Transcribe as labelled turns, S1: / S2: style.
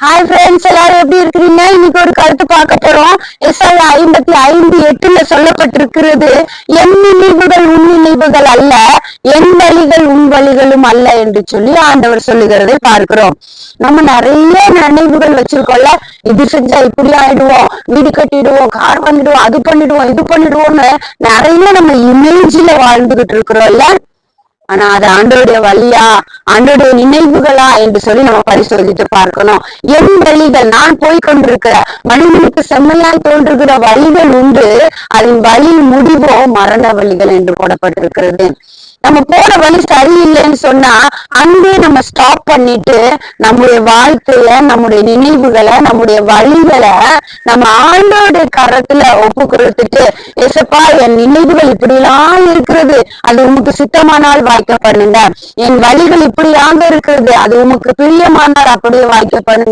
S1: Hi friends எல்லாரும் எப்படி இருக்கிறீங்க? இன்னைக்கு ஒரு கருத்து பார்க்க போறோம். எஸ்ஐ ஐம்பத்தி ஐந்து எட்டுல சொல்லப்பட்டிருக்கிறது என் நினைவுகள் உன் நினைவுகள் அல்ல என் வழிகள் உன் வழிகளும் அல்ல என்று சொல்லி ஆண்டவர் சொல்லுகிறதை பார்க்கிறோம். நம்ம நிறைய நினைவுகள் வச்சிருக்கோம்ல. இது செஞ்சா இப்படி ஆயிடுவோம். வீடு கட்டிடுவோம் கார் பண்ணிடுவோம் அது பண்ணிடுவோம் இது பண்ணிடுவோம்னு நிறைய நம்ம இமேஜ்ல வாழ்ந்துகிட்டு இருக்கிறோம்ல. ஆனா அது ஆண்டோடைய வழியா ஆண்டோடைய நினைவுகளா என்று சொல்லி நம்ம பரிசோதித்து பார்க்கணும். என் வழிகள் நான் போய் கொண்டிருக்கிற மனிதனுக்கு செம்மையாய் தோன்றுகிற வழிகள் உண்டு. அதன் வழி முடிவோ மரண வழிகள் என்று போடப்பட்டிருக்கிறது. நம்ம போற வழி சரியில்லைன்னு சொன்னா அங்கே நம்ம ஸ்டாப் பண்ணிட்டு நம்முடைய வாழ்க்கைய நம்முடைய நினைவுகளை நம்முடைய வழிகளை நம்ம ஆண்டோடைய கரத்துல ஒப்பு கொடுத்துட்டு எசப்பா என் நினைவுகள் இப்படிலாம் இருக்கிறது. அது உமக்கு சித்தமானால் வாய்க்க பண்ணுங்க என் வழிகள் இப்படியாக இருக்கிறது. அது உமக்கு பிரியமானால் அப்படியே வாய்க்க பண்ணுங்க